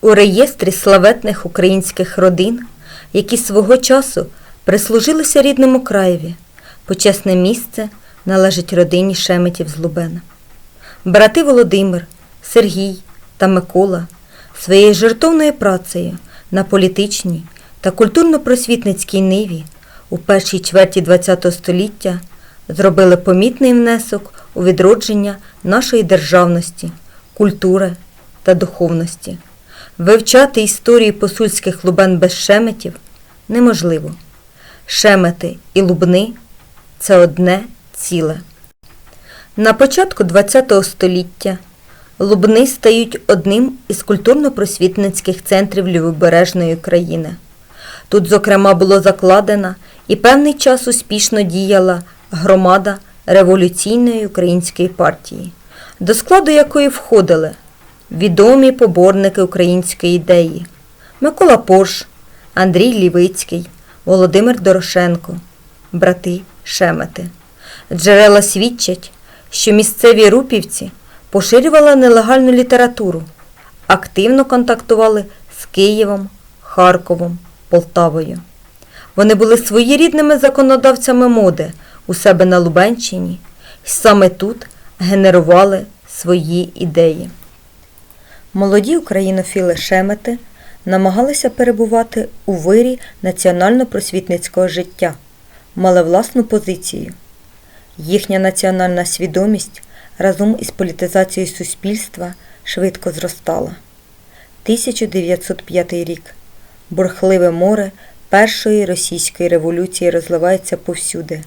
у реєстрі славетних українських родин, які свого часу прислужилися рідному краєві, почесне місце належить родині Шеметів з Лубена. Брати Володимир, Сергій та Микола своєю жертовною працею на політичній та культурно-просвітницькій ниві у першій чверті ХХ століття зробили помітний внесок у відродження нашої державності, культури та духовності. Вивчати історію посульських лубен без шеметів неможливо. Шемети і лубни це одне ціле. На початку ХХ століття Лубни стають одним із культурно-просвітницьких центрів Лівобережної країни. Тут, зокрема, було закладена і певний час успішно діяла громада революційної української партії, до складу якої входили відомі поборники української ідеї Микола Порш, Андрій Лівицький, Володимир Дорошенко, брати Шемети. Джерела свідчать, що місцеві рупівці поширювали нелегальну літературу, активно контактували з Києвом, Харковом, Полтавою. Вони були своєрідними законодавцями моди у себе на Лубенщині і саме тут генерували свої ідеї. Молоді українофіли Шемети намагалися перебувати у вирі національно-просвітницького життя, мали власну позицію. Їхня національна свідомість разом із політизацією суспільства швидко зростала. 1905 рік. Бурхливе море Першої російської революції розливається повсюди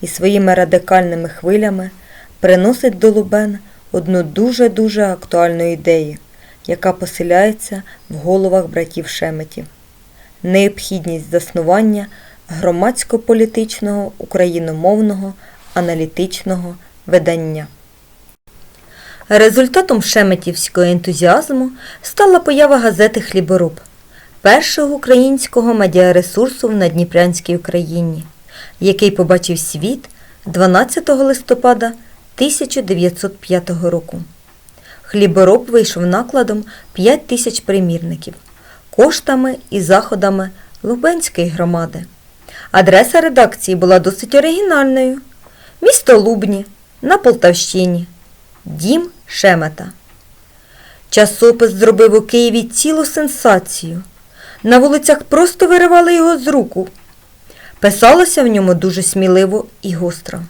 і своїми радикальними хвилями приносить до Лубен одну дуже-дуже актуальну ідею, яка поселяється в головах братів Шеметів. Необхідність заснування громадсько-політичного україномовного аналітичного видання. Результатом шеметівського ентузіазму стала поява газети Хлібороб, першого українського медіаресурсу в Надніпрянській Україні, який побачив світ 12 листопада 1905 року. Хлібороб вийшов накладом 5 тисяч примірників, коштами і заходами Лубенської громади. Адреса редакції була досить оригінальною. Місто Лубні на Полтавщині. Дім Шемета. Часопис зробив у Києві цілу сенсацію. На вулицях просто виривали його з руку. Писалося в ньому дуже сміливо і гостро.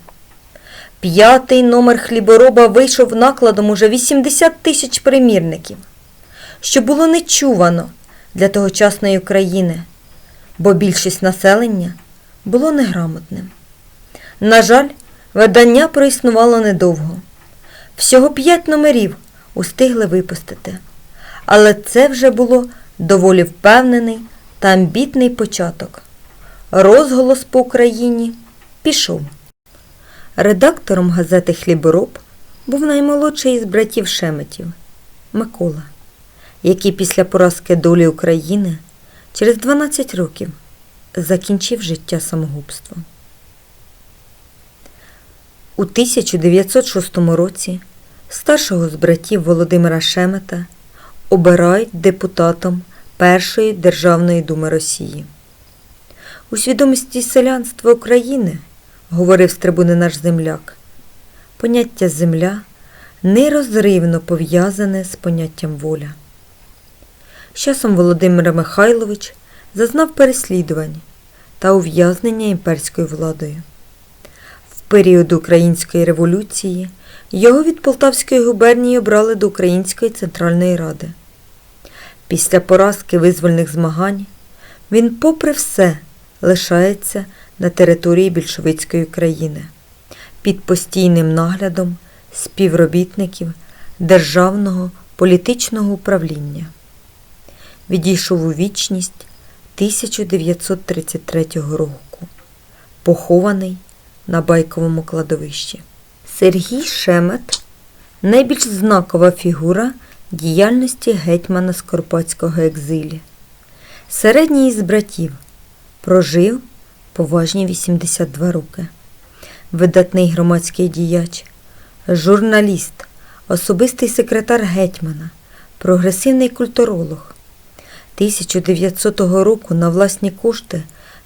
П'ятий номер хлібороба вийшов накладом уже 80 тисяч примірників, що було нечувано для тогочасної України, бо більшість населення було неграмотним. На жаль, видання проіснувало недовго. Всього п'ять номерів устигли випустити. Але це вже було доволі впевнений та амбітний початок. Розголос по Україні пішов. Редактором газети Хлібороб був наймолодший із братів Шеметів Микола, який після поразки долі України через 12 років закінчив життя самогубством. У 1906 році старшого з братів Володимира Шемета обирають депутатом Першої Державної думи Росії. У свідомості селянства України, говорив з трибуни наш земляк, поняття земля нерозривно пов'язане з поняттям воля. З часом Володимир Михайлович зазнав переслідувань та ув'язнення імперською владою. В період Української революції його від Полтавської губернії обрали до Української Центральної Ради. Після поразки визвольних змагань він, попри все, лишається на території більшовицької країни під постійним наглядом співробітників Державного політичного управління. Відійшов у вічність 1933 року, похований на байковому кладовищі. Сергій Шемет найбільш знакова фігура діяльності гетьмана Скоропадського екзилі. Середній із братів прожив поважні 82 роки. Видатний громадський діяч, журналіст, особистий секретар гетьмана, прогресивний культуролог, 1900 року на власні кошти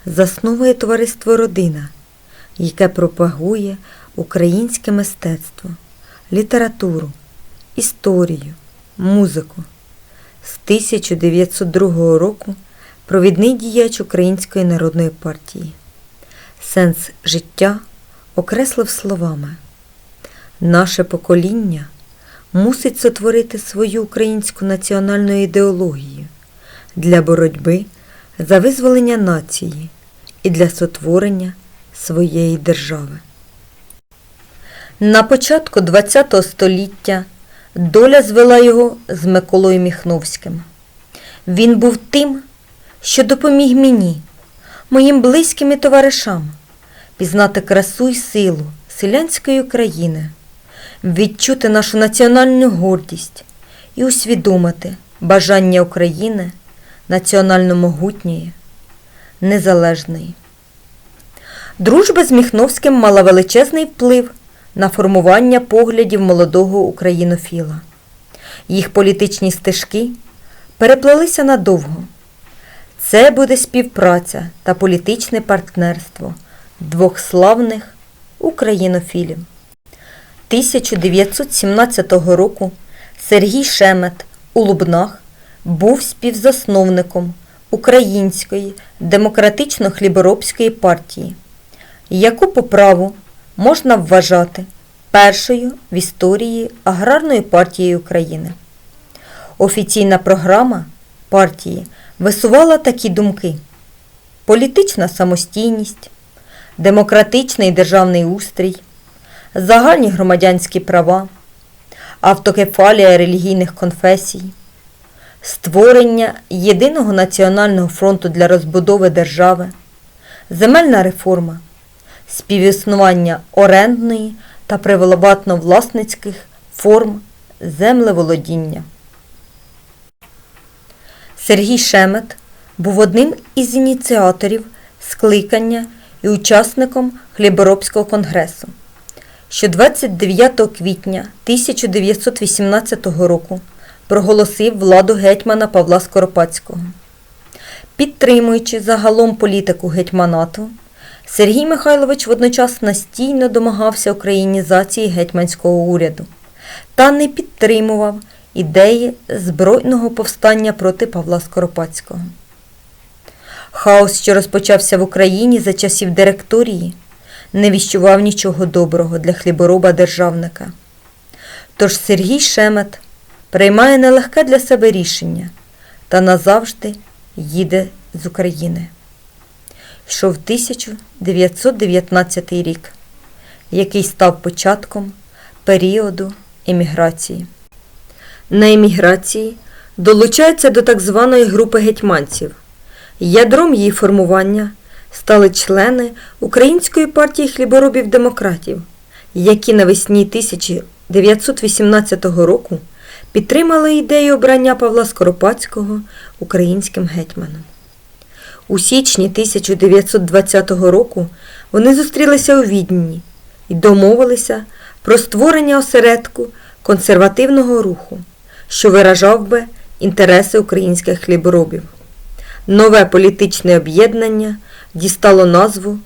засновує товариство Родина, яке пропагує українське мистецтво, літературу, історію, музику. З 1902 року провідний діяч Української народної партії. Сенс життя окреслив словами. Наше покоління мусить сотворити свою українську національну ідеологію для боротьби за визволення нації і для сотворення своєї держави. На початку ХХ століття доля звела його з Миколою Міхновським. Він був тим, що допоміг мені, моїм близьким і товаришам, пізнати красу й силу селянської України, відчути нашу національну гордість і усвідомити бажання України національно могутньої, незалежної. Дружба з Міхновським мала величезний вплив на формування поглядів молодого українофіла. Їх політичні стежки переплелися надовго. Це буде співпраця та політичне партнерство двох славних українофілів. 1917 року Сергій Шемет у Лубнах був співзасновником Української демократично-хліборобської партії, яку по праву можна вважати першою в історії аграрної партії України. Офіційна програма партії висувала такі думки: політична самостійність, демократичний державний устрій, загальні громадянські права, автокефалія релігійних конфесій, створення єдиного національного фронту для розбудови держави, земельна реформа, співіснування орендної та приватно-власницьких форм землеволодіння. Сергій Шемет був одним із ініціаторів скликання і учасником Хліборобського конгресу, що 29 квітня 1918 року проголосив владу гетьмана Павла Скоропадського. Підтримуючи загалом політику гетьманату, Сергій Михайлович водночас настійно домагався українізації гетьманського уряду та не підтримував ідеї збройного повстання проти Павла Скоропадського. Хаос, що розпочався в Україні за часів директорії, не віщував нічого доброго для хлібороба державника. Тож Сергій Шемет приймає нелегке для себе рішення та назавжди їде з України. Йшов 1919 рік, який став початком періоду еміграції. На еміграції долучаються до так званої групи гетьманців. Ядром її формування стали члени Української партії хліборобів-демократів, які навесні 1918 року підтримали ідею обрання Павла Скоропадського українським гетьманом. У січні 1920 року вони зустрілися у Відні і домовилися про створення осередку консервативного руху, що виражав би інтереси українських хліборобів. Нове політичне об'єднання дістало назву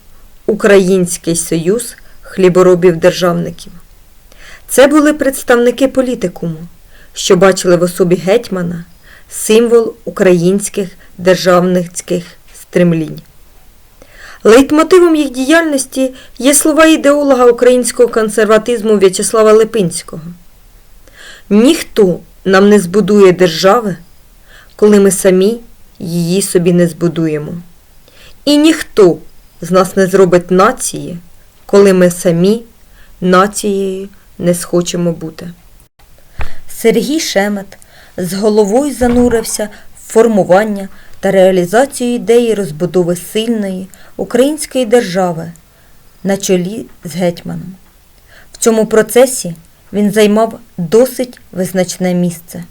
Український Союз хліборобів-державників. Це були представники політикуму, що бачили в особі гетьмана символ українських державницьких стремлінь. Лейтмотивом їх діяльності є слова ідеолога українського консерватизму В'ячеслава Липинського. Ніхто нам не збудує держави, коли ми самі її собі не збудуємо. І ніхто з нас не зробить нації, коли ми самі нацією не схочемо бути. Сергій Шемет з головою занурився в формування та реалізацію ідеї розбудови сильної української держави на чолі з гетьманом. В цьому процесі він займав досить визначне місце.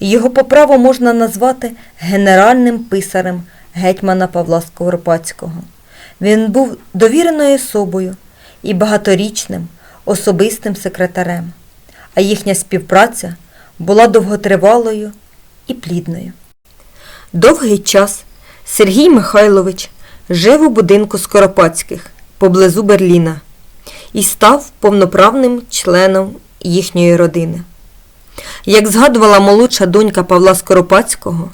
Його по праву можна назвати генеральним писарем гетьмана Павла Скоропадського. Він був довіреною особою і багаторічним особистим секретарем, а їхня співпраця була довготривалою і плідною. Довгий час Сергій Михайлович жив у будинку Скоропадських поблизу Берліна і став повноправним членом їхньої родини. Як згадувала молодша донька Павла Скоропадського,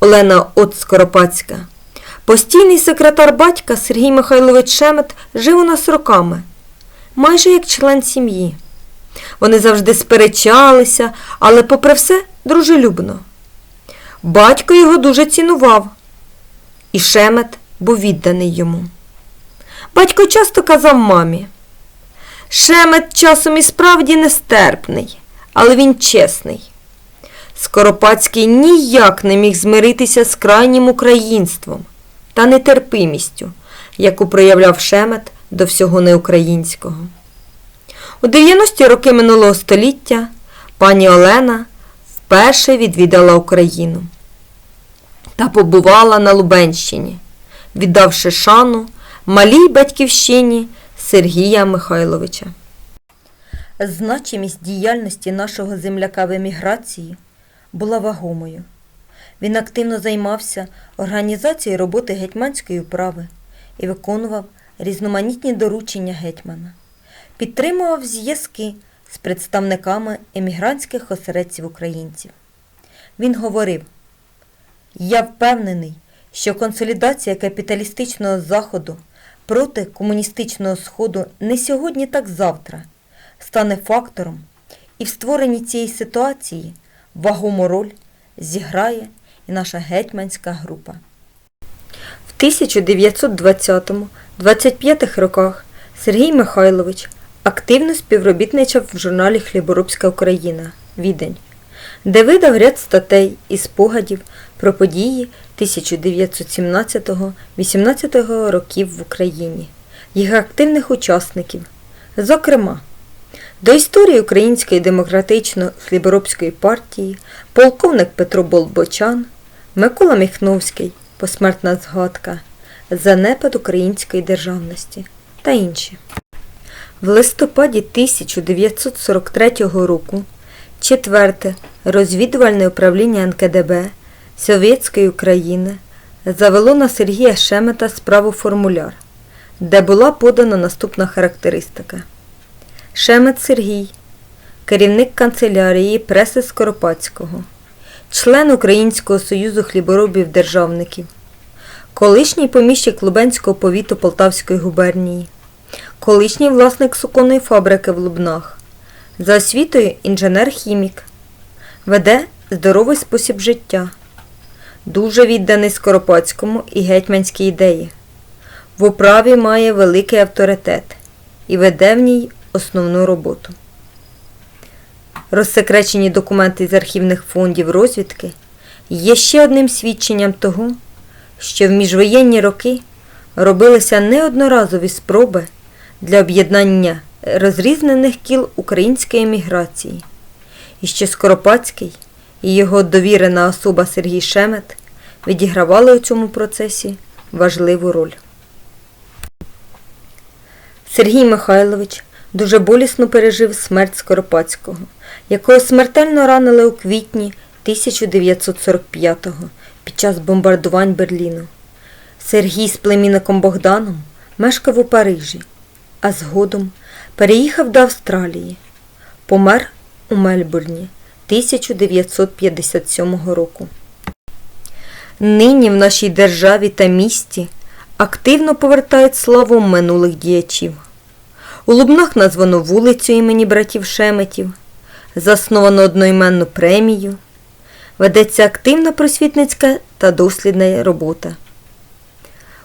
Олена От Скоропадська, постійний секретар батька Сергій Михайлович Шемет жив у нас роками, майже як член сім'ї. Вони завжди сперечалися, але, попри все, дружелюбно. Батько його дуже цінував, і Шемет був відданий йому. Батько часто казав мамі, Шемет часом і справді нестерпний, але він чесний. Скоропадський ніяк не міг змиритися з крайнім українством та нетерпимістю, яку проявляв Шемет до всього неукраїнського. У 90-ті роки минулого століття пані Олена вперше відвідала Україну та побувала на Лубенщині, віддавши шану малій батьківщині Сергія Михайловича. Значимість діяльності нашого земляка в еміграції була вагомою. Він активно займався організацією роботи гетьманської управи і виконував різноманітні доручення гетьмана, підтримував зв'язки з представниками емігрантських осередців українців. Він говорив: Я впевнений, що консолідація капіталістичного Заходу проти комуністичного Сходу не сьогодні, так завтра стане фактором, і в створенні цієї ситуації вагому роль зіграє і наша гетьманська група. В 1920-25 роках Сергій Михайлович активно співробітничав в журналі Хліборобська Україна Відень, де видав ряд статей і спогадів про події 1917-18 років в Україні, їх активних учасників, зокрема, до історії Української демократично-хліборобської партії полковник Петро Болбочан, Микола Міхновський, посмертна згадка, занепад української державності та інші. В листопаді 1943 року четверте розвідувальне управління НКДБ Совєтської України завело на Сергія Шемета справу формуляр, де була подана наступна характеристика. Шемет Сергій, керівник канцелярії преси Скоропадського, член Українського союзу хліборобів-державників, колишній поміщик Лубенського повіту Полтавської губернії, колишній власник суконної фабрики в Лубнах, за освітою інженер-хімік, веде здоровий спосіб життя, дуже відданий Скоропадському і гетьманській ідеї. В управі має великий авторитет і веде в ній основну роботу. Розсекречені документи з архівних фондів розвідки є ще одним свідченням того, що в міжвоєнні роки робилися неодноразові спроби для об'єднання розрізнених кіл української еміграції, і що Скоропадський і його довірена особа Сергій Шемет відігравали у цьому процесі важливу роль. Сергій Михайлович дуже болісно пережив смерть Скоропадського, якого смертельно ранили у квітні 1945-го під час бомбардувань Берліну. Сергій з племінником Богданом мешкав у Парижі, а згодом переїхав до Австралії. Помер у Мельбурні 1957 року. Нині в нашій державі та місті активно повертають славу минулих діячів. У Лубнах названо вулицю імені братів Шеметів, засновано одноіменну премію, ведеться активна просвітницька та дослідна робота.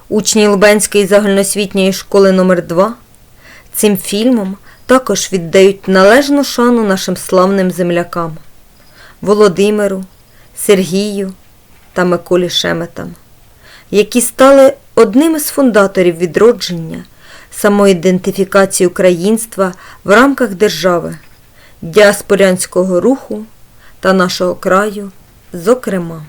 Учні Лубенської загальноосвітньої школи номер 2 цим фільмом також віддають належну шану нашим славним землякам Володимиру, Сергію та Миколі Шеметам, які стали одним із фундаторів відродження самоідентифікації українства в рамках держави, діаспорянського руху та нашого краю, зокрема.